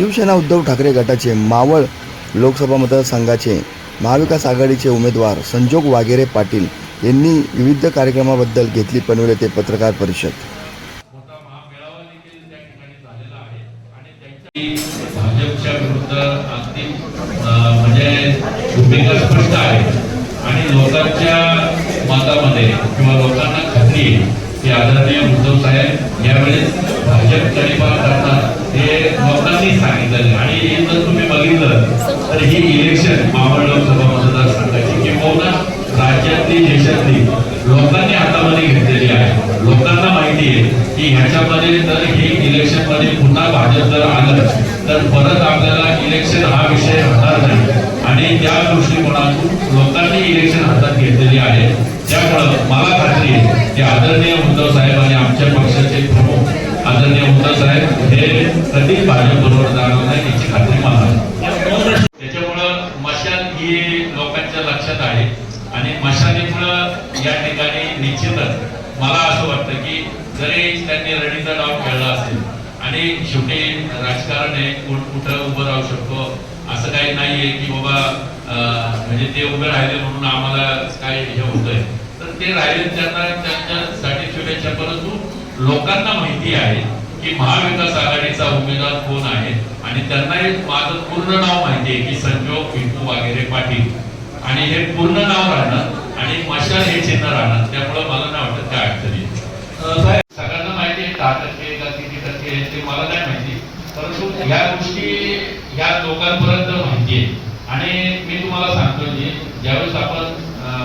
शिवसेना उद्धव ठाकरे गटाचे मावळ लोकसभा मतदारसंघाचे महाविकास आघाडीचे उमेदवार संजोग वागेरे पाटील यांनी विविध कार्यक्रमाबद्दल घेतली पनवेल येथे पत्रकार परिषद. भाजपच्या विरुद्ध अगदी म्हणजे भूमिका स्पष्ट आहे. आणि लोकांच्या मतामध्ये किंवा लोकांना खात्री आहे की आदरणीय उद्धव साहेब यावेळेस भाजप तरीपा करतात तर ही इलेक्शन मावळ लोकसभा मतदारसंघाची किंवा राज्यातली देशातली लोकांनी हातामध्ये घेतलेली आहे. लोकांना माहिती आहे की ह्याच्यामध्ये जर हे इलेक्शनमध्ये पुन्हा भाजप जर आलं तर परत आपल्याला इलेक्शन हा विषय होणार नाही. आणि त्या दृष्टिकोनातून लोकांनी इलेक्शन हातात घेतलेली आहे. त्यामुळं मला खात्री आहे की आदरणीय उद्धव साहेब आणि आमच्या पक्षाचे प्रमुख आदरणीय उद्धव साहेब हे कधीच भाजप बरोबर जाणार नाही याची खात्री मला आहे त्याच्यामुळं मशाल ही लोकांच्या लक्षात आहे आणि मशालीमुळं या ठिकाणी निश्चितच मला असं वाटतं की जरी त्यांनी रणीचा डाव खेळला असेल आणि शेवटी राजकारण आहे कोण कुठं उभं राहू शकतो असं काही नाहीये की बाबा म्हणजे ते उभे राहिले म्हणून आम्हाला काय हे होतंय. तर ते राहिले त्यांना त्यांच्यासाठी शुभेच्छा परंतु लोकांना माहिती आहे की महाविकास आघाडीचा उमेदवार कोण आहे आणि त्यांनाही माझं पूर्ण नाव माहिती आहे की संजोग पिंटू वगैरे पाटील. आणि हे पूर्ण नाव राहणार आणि मशाल हे चिन्ह राहणार. त्यामुळे मला नाही वाटत काय अडचणी सगळ्यांना माहिती आहे दहा टक्के का किती टक्के ते मला नाही माहिती. परंतु ह्या गोष्टी ह्या लोकांपर्यंत माहिती आहे. आणि मी तुम्हाला सांगतो की ज्यावेळेस आपण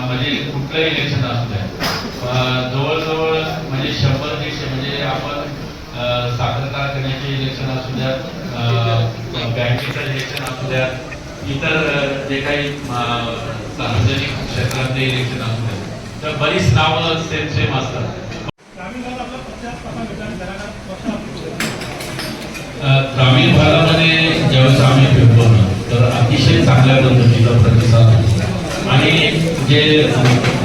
म्हणजे कुठलंही इलेक्शन असू द्या जवळजवळ म्हणजे शंभर दीडशे म्हणजे आपण अं, साखर कारखान्याचे इलेक्शन असू द्या बँकेचं इलेक्शन असू द्या इतर जे काही सार्वजनिक क्षेत्रातले इलेक्शन असू द्या तर बरीच नावं सेम सेम असतात ग्रामीण भागामध्ये ज्यावेळेस आम्ही फिरतो ना तर अतिशय चांगल्या पद्धतीचा प्रतिसाद. आणि जे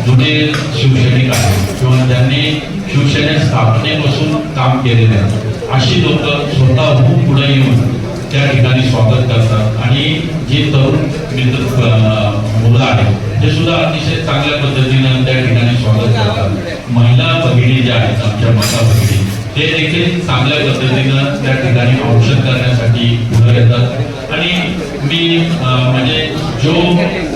जुने शिवसैनिक आहेत किंवा ज्यांनी शिवसेने स्थापनेपासून काम केलेले आहे अशी लोक स्वतःहून पुढे येऊन त्या ठिकाणी स्वागत करतात. आणि जे तरुण मित्र मुलं आहेत ते सुद्धा अतिशय चांगल्या पद्धतीनं त्या ठिकाणी स्वागत करतात. महिला भगिनी ज्या आहेत आमच्या माता भगिनी ते देखील चांगल्या पद्धतीनं त्या ठिकाणी औषध करण्यासाठी पुढे येतात. आणि मी म्हणजे जो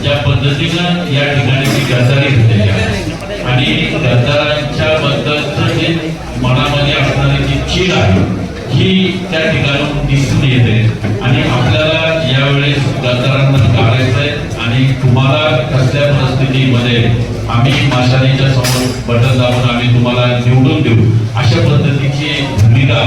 ज्या पद्धतीनं या ठिकाणी ती गद्दारी घेतलेली आहे आणि गद्दारांच्या बद्दलचं जे मनामध्ये असणारी जी चीड आहे ही त्या ठिकाणी दिसून येते आणि आपल्याला यावेळेस गद्दारांना काढायचंय आणि तुम्हाला कसल्या परिस्थितीमध्ये आम्ही माशालीच्या समोर बटन दाबून आम्ही तुम्हाला निवडून देऊ. अशा पद्धतीची भूमिका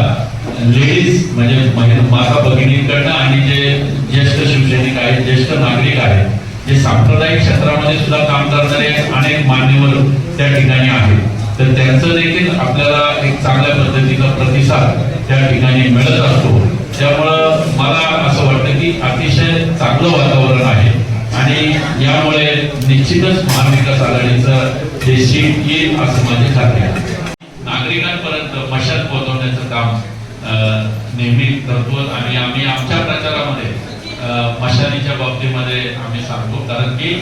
लेडीज म्हणजे माता भगिनींकडनं आणि जे ज्येष्ठ शिवसैनिक आहेत ज्येष्ठ नागरिक आहेत जे सांप्रदायिक क्षेत्रामध्ये सुद्धा काम करणारे अनेक मान्यवर त्या ठिकाणी आहेत. तर त्यांचं देखील आपल्याला एक चांगल्या पद्धतीचा प्रतिसाद त्या ठिकाणी मिळत असतो. त्यामुळं मला असं वाटतं की अतिशय चांगलं वातावरण आहे. आणि यामुळे निश्चितच महाविकास आघाडीचं हे शीट येईल असं माझी खात्री आहे. नागरिकांपर्यंत मशाल पोहोचवण्याचं काम नेहमी करतो आणि आम्ही आमच्या प्रचारामध्ये मशालीच्या बाबतीमध्ये आम्ही सांगतो. कारण की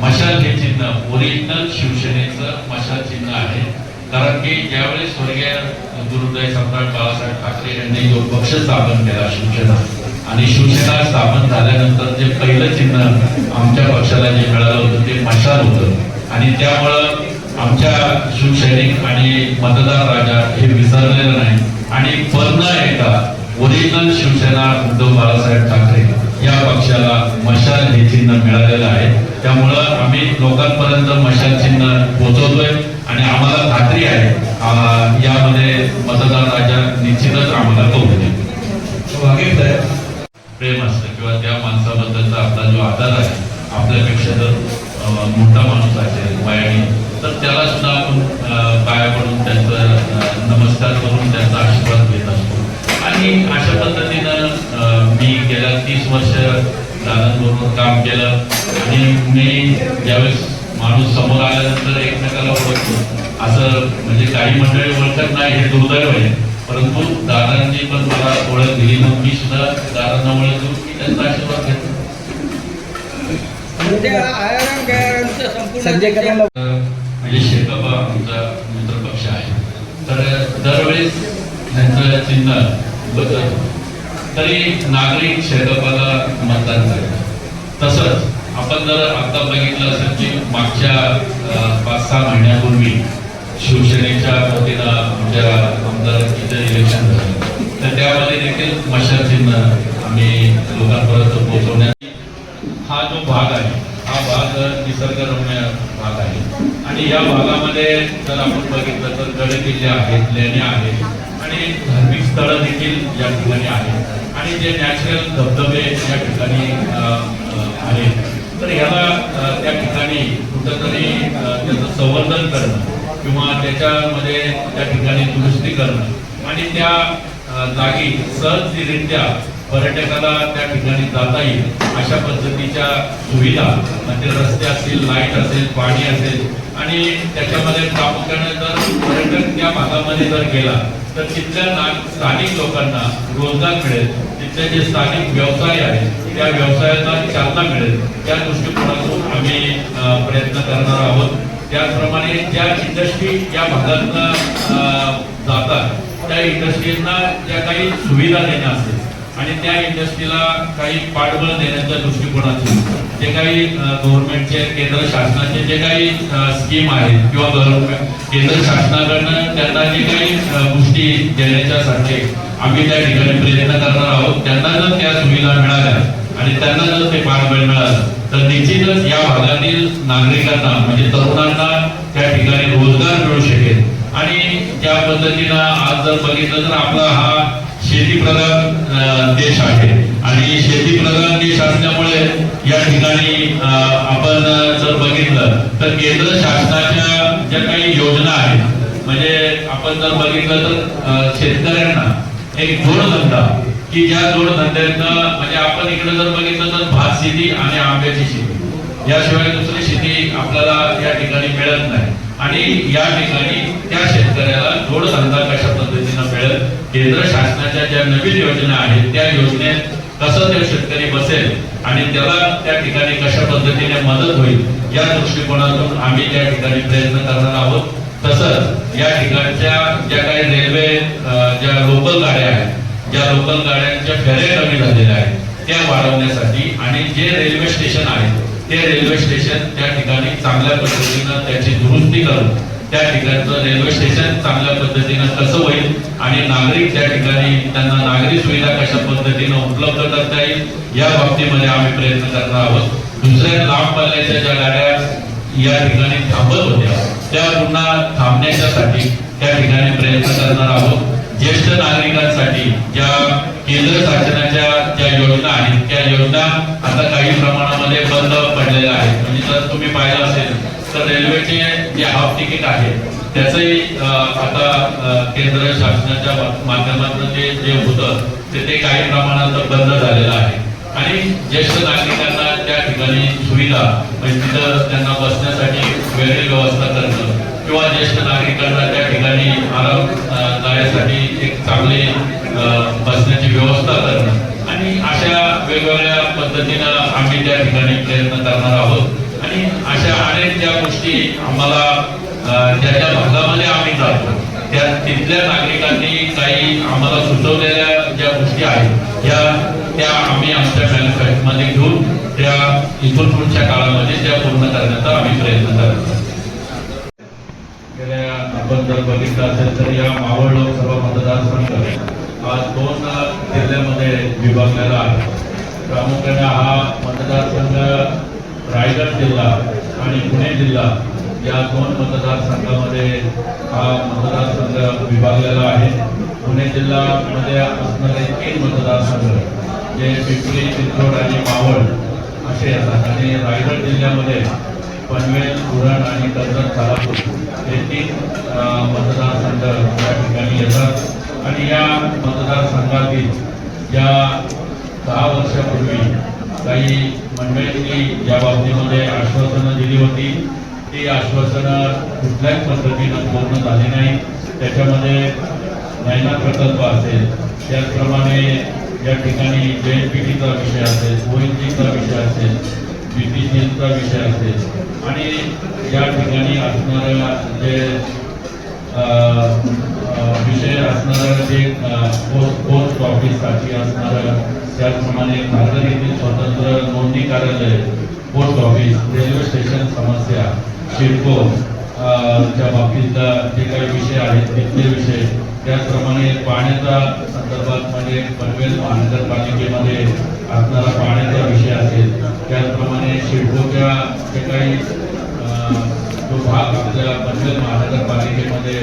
मशाल हे चिन्ह ओरिजिनल शिवसेनेचं मशाल चिन्ह आहे. कारण की ज्यावेळेस स्वर्गीय गुरुदय सम्राट बाळासाहेब ठाकरे यांनी जो पक्ष स्थापन केला शिवसेना आणि शिवसेना स्थापन झाल्यानंतर जे पहिलं चिन्ह आमच्या पक्षाला जे मिळालं होतं ते मशाल होतं. आणि त्यामुळं आमच्या शिवसैनिक आणि मतदार राजा हे विसरलेलं नाही. आणि पुन्हा एकदा ओरिजिनल शिवसेना उद्धव बाळासाहेब ठाकरे या पक्षाला मशाल हे चिन्ह मिळालेलं आहे. त्यामुळं आम्ही लोकांपर्यंत मशाल चिन्ह पोहोचवतोय आणि आम्हाला खात्री आहे यामध्ये मतदार राजा निश्चितच आम्हाला कळू वागेल प्रेम असतं किंवा त्या माणसाबद्दलचा आपला जो आदर आहे आपल्यापेक्षा जर मोठा माणूस असेल वयाने तर त्याला सुद्धा आपण अं, पाया पडून त्यांचं नमस्कार करून त्यांचा आशीर्वाद घेत असतो. आणि अशा पद्धतीनं मी गेल्या तीस वर्ष दादांबरोबर काम केलं. आणि मी ज्यावेळेस माणूस समोर आल्यानंतर एकमेकाला ओळखतो. असं म्हणजे काही मंडळी ओळखत नाही हे दुर्दैव आहे. परंतु दादांनी पण मला ओळख दिली मग मी सुद्धा दादांना ओळख देऊन मी त्यांचा आशीर्वाद घेतला म्हणजे शेकापा आमचा मित्रपक्ष आहे. तर दरवेळेस त्यांचं चिन्ह बदलत तरी नागरिक शेकापाला मतदान करतात. तसंच आपण जर आता बघितलं असेल की मागच्या पाच सहा महिन्यापूर्वी शिवसेनेच्या वतीनं आमच्या आमदारकीचं इलेक्शन झालं. तर त्यामध्ये देखील मशाल चिन्ह आम्ही लोकांपर्यंत पोहोचवण्यात हा जो भाग आहे हा भाग निसर्गरम्य भाग आहे. आणि या भागामध्ये जर आपण बघितलं तर गड किल्ले आहेत लेण्या आहेत आणि धार्मिक स्थळं देखील या ठिकाणी आहेत. आणि जे नॅचरल धबधबे या ठिकाणी आहेत. तर ह्याला त्या ठिकाणी कुठंतरी त्याचं संवर्धन करणं किंवा त्याच्यामध्ये त्या ठिकाणी दुरुस्ती करणं आणि त्या जागी सहजरित्या पर्यटकाला त्या ठिकाणी जाता येईल अशा पद्धतीच्या सुविधा म्हणजे रस्ते असतील लाइट असेल पाणी असेल आणि त्याच्यामध्ये प्रामुख्याने जर पर्यटक त्या भागामध्ये जर गेला तर तिथल्या ना- स्थानिक लोकांना रोजगार मिळेल. तिथले जे स्थानिक व्यवसाय आहेत त्या व्यवसायाला चालना मिळेल. त्या दृष्टिकोनातून आम्ही प्रयत्न करणार आहोत. त्याचप्रमाणे ज्या इंडस्ट्री या भागातनं जातात त्या इंडस्ट्रीजना ज्या काही सुविधा देणं असेल आणि त्या इंडस्ट्रीला काही पाठबळ देण्याच्या दृष्टिकोनातून जे काही गव्हर्नमेंटचे केंद्र शासनाचे जे काही स्कीम आहेत किंवा गव्हर्नमेंट केंद्र शासनाकडनं त्यांना जे काही गोष्टी देण्याच्यासाठी आम्ही त्या ठिकाणी प्रयत्न करणार आहोत त्यांना जर त्या सुविधा मिळाल्या आणि त्यांना जर ते पाठबळ मिळालं तर निश्चितच या भागातील नागरिकांना म्हणजे तरुणांना त्या ठिकाणी रोजगार मिळू शकेल. आणि त्या पद्धतीनं आज जर बघितलं तर आपला हा शेतीप्रधान देश आहे. आणि शेतीप्रधान देश असल्यामुळे या ठिकाणी आपण जर बघितलं तर केंद्र शासनाच्या ज्या काही योजना आहेत म्हणजे आपण जर बघितलं तर शेतकऱ्यांना एक जोडधंदा की ज्या जोडधंद्यातनं म्हणजे आपण इकडे जर बघितलं तर भात शेती आणि आंब्याची शेती. याशिवाय दुसरी शेती आपल्याला या ठिकाणी मिळत नाही. आणि या ठिकाणी त्या शेतकऱ्याला जोडधंदा कशा पद्धतीनं मिळेल? केंद्र शासनाच्या ज्या नवीन योजना आहेत त्या योजनेत कसं ते शेतकरी बसेल आणि त्याला त्या ठिकाणी कशा पद्धतीने मदत होईल या दृष्टिकोनातून आम्ही त्या ठिकाणी प्रयत्न करणार आहोत. तसंच या ठिकाणच्या ज्या काही रेल्वे ज्या लोकल गाड्या आहेत ज्या लोकल गाड्यांच्या फेऱ्या कमी झालेल्या आहेत त्या वाढवण्यासाठी आणि जे रेल्वे स्टेशन आहेत ते रेल्वे स्टेशन त्या ठिकाणी चांगल्या पद्धतीनं त्याची दुरुस्ती करून त्या ठिकाणचं रेल्वे स्टेशन चांगल्या पद्धतीनं कसं होईल आणि नागरिक त्या ठिकाणी त्यांना नागरी सुविधा कशा पद्धतीनं उपलब्ध करता येईल या बाबतीमध्ये आम्ही प्रयत्न करणार आहोत. दुसऱ्या लांब पल्ल्याच्या ज्या गाड्या या ठिकाणी थांबत होत्या त्या पुन्हा थांबण्याच्यासाठी त्या ठिकाणी प्रयत्न करणार आहोत. ज्येष्ठ नागरिकांसाठी ज्या केंद्र शासनाच्या ज्या योजना आहेत त्या योजना आता काही प्रमाणामध्ये बंद पडलेल्या आहेत. म्हणजे जर तुम्ही पाहिलं असेल तर रेल्वेचे जे हाफ तिकीट आहे त्याचंही आता केंद्र शासनाच्या माध्यमातून ते जे होतं ते ते काही प्रमाणात बंद झालेलं आहे. आणि ज्येष्ठ नागरिकांना त्या ठिकाणी सुविधा म्हणजे तिथं त्यांना बसण्यासाठी वेगळी व्यवस्था करणं किंवा ज्येष्ठ नागरिकांना त्या ठिकाणी आराम जाण्यासाठी एक चांगले बसण्याची व्यवस्था करणं आणि अशा वेगवेगळ्या पद्धतीनं आम्ही त्या ठिकाणी प्रयत्न करणार आहोत आणि अशा अनेक ज्या गोष्टी आम्हाला ज्या ज्या भागामध्ये आम्ही जातो त्या तिथल्या नागरिकांनी काही आम्हाला सुचवलेल्या ज्या गोष्टी आहेत या त्या आम्ही आमच्या मध्ये घेऊन त्या इथून पुढच्या काळामध्ये त्या पूर्ण करण्याचा आम्ही प्रयत्न करत आहोत. जर बघितलं असेल तर या मावळ लोकसभा मतदारसंघ हा दोन जिल्ह्यामध्ये विभागलेला आहे. प्रामुख्याने हा मतदारसंघ रायगड जिल्हा आणि पुणे जिल्हा या दोन मतदारसंघामध्ये हा मतदारसंघ विभागलेला आहे. पुणे जिल्ह्यामध्ये असणारे तीन मतदारसंघ जे पिंपरी चिंचवड आणि मावळ असे आहेत. आणि रायगड जिल्ह्यामध्ये पनवेल उरण आणि कर्जत खालापूर. हे तीन मतदारसंघ या ठिकाणी येतात. आणि या मतदारसंघातील ज्या दहा वर्षापूर्वी काही मंडळींनी या बाबतीमध्ये आश्वासनं दिली होती ती आश्वासनं कुठल्याच पद्धतीनं पूर्ण झाली नाही. त्याच्यामध्ये नैना प्रकल्प असेल त्याचप्रमाणे या ठिकाणी जे एन पी विषय असेल ओ विषय असेल बी विषय असेल आणि या ठिकाणी असणाऱ्या जे विषय असणारं जे पोस्ट पोस्ट ऑफिससाठी असणारं त्याचप्रमाणे खारघर येथील स्वतंत्र नोंदणी कार्यालय पोस्ट ऑफिस रेल्वे स्टेशन समस्या शिडको च्या बाबतीतला जे काही विषय आहेत तिथले विषय त्याचप्रमाणे पाण्याचा संदर्भात म्हणजे पनवेल महानगरपालिकेमध्ये असणारा पाण्याचा विषय असेल त्याचप्रमाणे शिडकोच्या जे काही जो भाग आपल्या पनवेल महानगरपालिकेमध्ये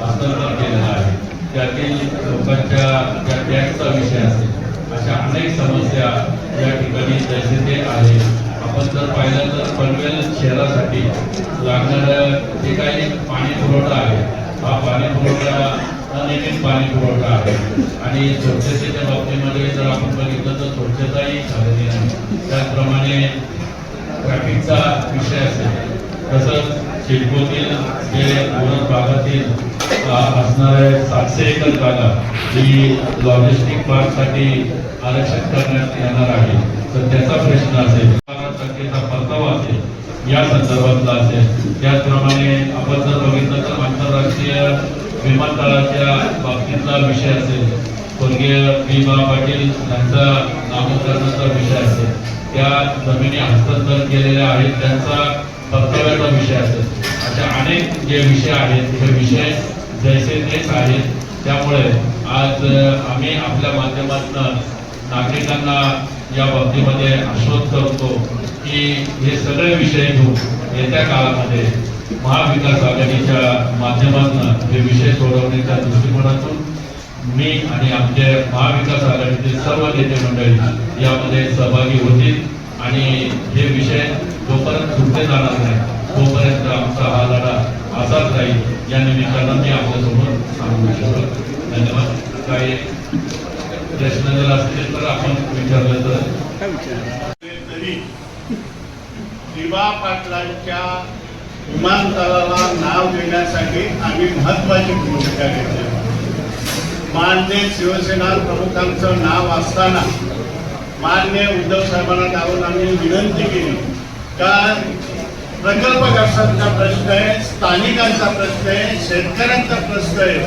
हस्तांतर केलेला आहे त्यातील लोकांच्या ज्या टॅक्सचा विषय असेल अशा अनेक समस्या या ठिकाणी जैसे ते आहे. आपण जर पाहिलं तर पनवेल शहरासाठी लागणारं जे काही पाणी पुरवठा आहे हा पाणी पुरवठा अनियमित पाणी पुरवठा आहे. आणि स्वच्छतेच्या बाबतीमध्ये जर आपण बघितलं तर स्वच्छताही झालेली नाही. त्याचप्रमाणे ट्रॅफिकचा विषय असेल तसंच शिल्पोतील जे पूरक भागातील असणारे सातशे एकर जागा ही लॉजिस्टिक पार्कसाठी आरक्षित करण्यात येणार आहे. तर त्याचा प्रश्न असेल टक्केचा परतावा असेल या संदर्भातला असेल. त्याचप्रमाणे आपण जर बघितलं तर आंतरराष्ट्रीय विमानतळाच्या बाबतीतला विषय असेल स्वर्गीय बी बा पाटील यांचा नामकरणाचा विषय असेल त्या जमिनी हस्तांतर केलेल्या आहेत त्यांचा परताव्याचा विषय असेल. अशा अनेक जे विषय आहेत हे विषय जैसे तेच आहेत. त्यामुळे आज आम्ही आपल्या माध्यमातून नागरिकांना या बाबतीमध्ये आश्वस्त करतो की हे सगळे विषय घेऊन येत्या काळामध्ये महाविकास आघाडीच्या माध्यमातून हे विषय सोडवण्याच्या दृष्टिकोनातून मी आणि आमचे महाविकास आघाडीचे सर्व नेते मंडळी यामध्ये सहभागी होतील. आणि हे विषय जोपर्यंत सुटले जाणार नाही तोपर्यंत आमचा हा लढा असाच राहील या निमित्तानं मी आपल्यासमोर सांगू इच्छितो. धन्यवाद. काही प्रश्न जर असतील तर आपण विचारलं तर. तरी दिवा पाटलांच्या विमानतळाला नाव देण्यासाठी आम्ही महत्वाची भूमिका घेतली. मान्य शिवसेना प्रमुखांचं नाव असताना मान्य उद्धव साहेबांना जाऊन आम्ही विनंती केली. का प्रकल्पग्रस्तांचा प्रश्न आहे स्थानिकांचा प्रश्न आहे शेतकऱ्यांचा प्रश्न आहे.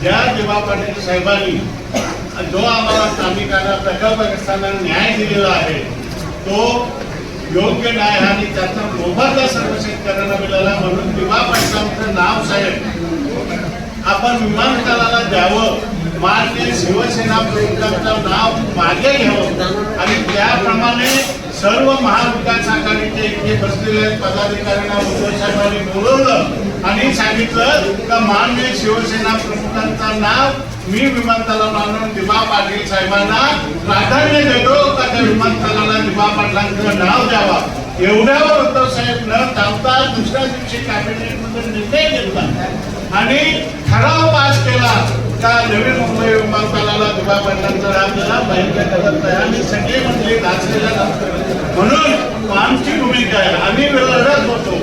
ज्या जेव्हा पाटील साहेबांनी जो आम्हाला स्थानिकांना प्रकल्पग्रस्तांना न्याय दिलेला आहे तो योग्य न्याय आणि त्याचा मोबदला सर्व शेतकऱ्यांना मिळाला म्हणून विमा पाटलांचं नाव साहेब. आपण विमानतळाला द्यावं. मान्य शिवसेना प्रमुखांचं नाव मागे घ्यावं. आणि त्याप्रमाणे सर्व महाविकास आघाडीचे इथे बसलेले पदाधिकाऱ्यांना उद्धव साहेबांनी बोलवलं आणि सांगितलं का मान्य शिवसेना प्रमुखांचं नाव मी विमानतळाला आणून दिबा पाटील साहेबांना प्राधान्य देतो का त्या विमानतळाला दिबा पाटलांचं नाव द्यावा? एवढ्यावर उद्धव साहेब न थांबता दुसऱ्या दिवशी कॅबिनेटमध्ये निर्णय घेतला. आणि ठराव पास केला का नवी मुंबई विमानतळाला दिबा पाटलांचं नाव दिला पाहिजे करत नाही. सगळे म्हणजे नाचलेल्या म्हणून आमची भूमिका आहे. आम्ही लढत होतो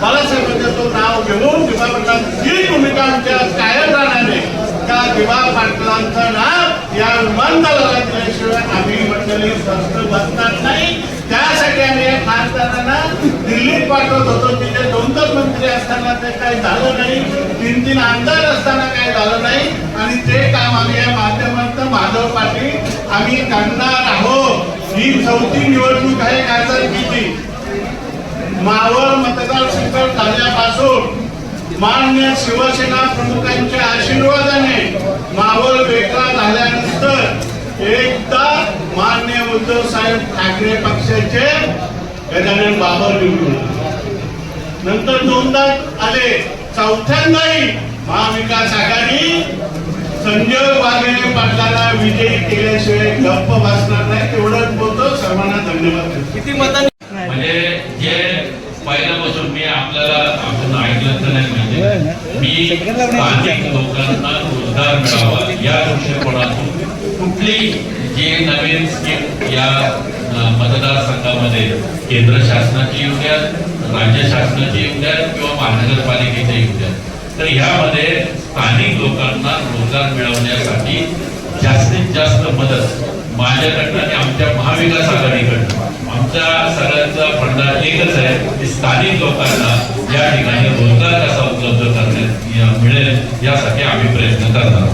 बाळासाहेबांचं तो नाव घेऊन दिवा पाटलांची भूमिका आमच्या कायम राहणार आहे. का दिवा पाटलांचं नाव या विमानतळाला दिल्याशिवाय आम्ही मंडळी स्वस्थ बसणार नाही. त्यासाठी आम्ही या खासदारांना दिल्लीत पाठवत होतो. तिथे दोन दोन मंत्री असताना ते काही झालं नाही. तीन तीन आमदार असताना काही झालं नाही. आणि ते काम आम्ही या माध्यमातून माधव पाटील आम्ही करणार आहोत. ही चौथी निवडणूक आहे खासदारकीची. मावळ मतदारसंघ झाल्यापासून मान्य शिवसेना प्रमुखांच्या आशीर्वादाने मावळ वेगळा झाल्यानंतर एकदा मान्य उद्धव साहेब ठाकरे पक्षाचे गजानन बाबर निवडून. नंतर दोनदा आले चौथ्यांदाही महाविकास आघाडी संजय वाघेरे पाटलाला विजयी केल्याशिवाय गप्प बसणार नाही तेवढंच बोलतो सर्वांना धन्यवाद. किती मतांनी म्हणजे जे पहिल्यापासून मी आपल्याला आपण ऐकलं तर नाही म्हणजे मी स्थानिक लोकांना रोजगार मिळावा या दृष्टिकोनातून कुठली जी नवीन स्कीम या मतदारसंघामध्ये केंद्र शासनाची येऊ राज्य शासनाची येऊ किंवा महानगरपालिकेच्या येऊ द्यात तर ह्यामध्ये स्थानिक लोकांना रोजगार मिळवण्यासाठी जास्तीत जास्त मदत माझ्याकडनं आणि आमच्या महाविकास आघाडीकडनं आमच्या सगळ्यांचा फंडा एकच आहे की स्थानिक लोकांना या ठिकाणी रोजगार कसा उपलब्ध करण्यात मिळेल यासाठी आम्ही प्रयत्न करणार